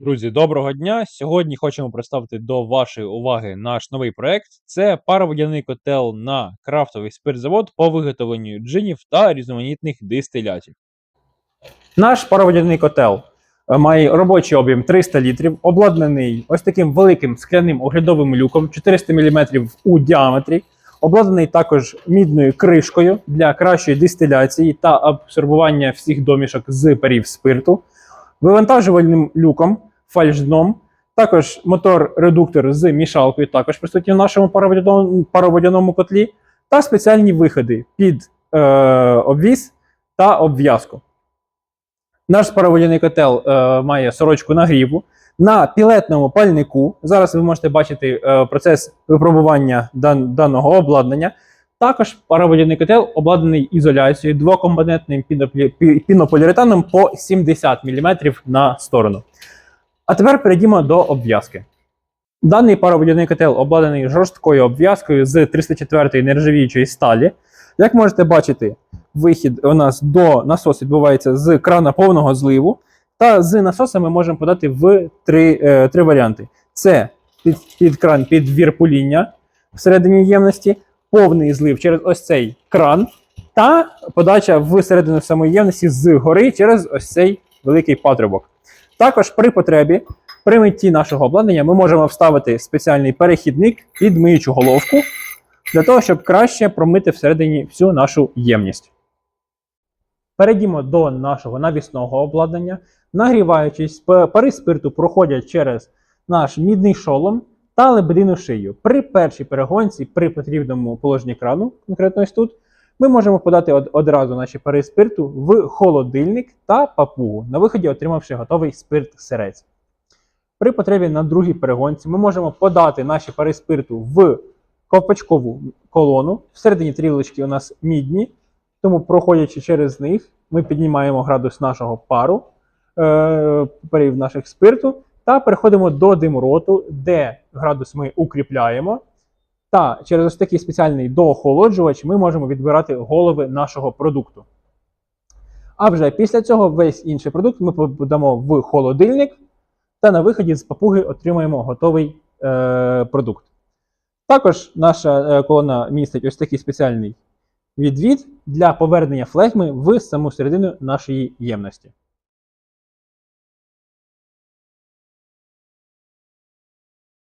Друзі, доброго дня! Сьогодні хочемо представити до вашої уваги наш новий проект. Це пароводяний котел на крафтовий спиртзавод по виготовленню джинів та різноманітних дистилятів. Наш пароводяний котел е, має робочий об'єм 300 літрів, обладнаний ось таким великим скляним оглядовим люком 400 мм у діаметрі, обладнаний також мідною кришкою для кращої дистиляції та абсорбування всіх домішок з парів спирту, вивантажувальним люком, фальшдном, також мотор-редуктор з мішалкою, також присутній в нашому пароводяному, котлі, та спеціальні виходи під е, обвіз та обв'язку. Наш пароводяний котел е, має сорочку нагріву. На пілетному пальнику. Зараз ви можете бачити е, процес випробування дан, даного обладнання. Також пароводяний котел обладнаний ізоляцією двокомпонентним пінополіуретаном по 70 мм на сторону. А тепер перейдімо до обв'язки. Даний пароводяний котел обладнаний жорсткою обв'язкою з 304 нержавіючої сталі. Як можете бачити, вихід у нас до насосу відбувається з крана повного зливу. Та з насоса ми можемо подати в три, е, три варіанти: це під, під кран під вірпуління всередині ємності, повний злив через ось цей кран, та подача всередину самої ємності згори через ось цей великий патрубок. Також при потребі, при митті нашого обладнання, ми можемо вставити спеціальний перехідник під миючу головку для того, щоб краще промити всередині всю нашу ємність. Перейдімо до нашого навісного обладнання. Нагріваючись, пари спирту проходять через наш мідний шолом та лебедину шию. При першій перегонці, при потрібному положенні крану, конкретно ось тут, ми можемо подати одразу наші пари спирту в холодильник та папугу, на виході отримавши готовий спирт сирець. При потребі на другій перегонці ми можемо подати наші пари спирту в ковпачкову колону. Всередині трілочки у нас мідні, тому, проходячи через них, ми піднімаємо градус нашого пару, е, парів наших спирту, та переходимо до димроту, де градус ми укріпляємо. Та через ось такий спеціальний доохолоджувач ми можемо відбирати голови нашого продукту. А вже після цього весь інший продукт ми подамо в холодильник, та на виході з папуги отримаємо готовий е, продукт. Також наша е, колона містить ось такий спеціальний відвід для повернення флегми в саму середину нашої ємності.